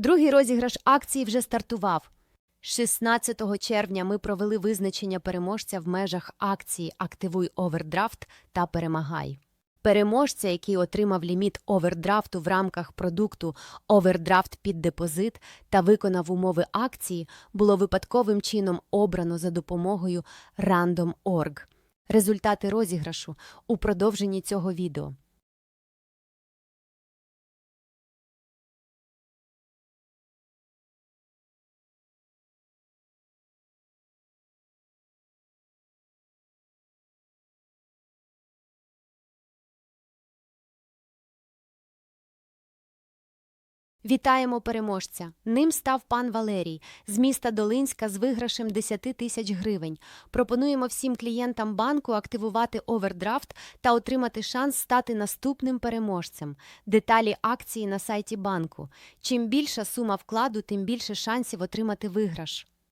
Другий розіграш акції вже стартував. 16 червня ми провели визначення переможця в межах акції Активуй овердрафт та перемагай. Переможця, який отримав ліміт овердрафту в рамках продукту Овердрафт під депозит та виконав умови акції, було випадковим чином обрано за допомогою Random.org. Результати розіграшу у продовженні цього відео. Вітаємо переможця. Ним став пан Валерій з міста Долинська з виграшем 10 тисяч гривень. Пропонуємо всім клієнтам банку активувати овердрафт та отримати шанс стати наступним переможцем. Деталі акції на сайті банку. Чим більша сума вкладу, тим більше шансів отримати виграш.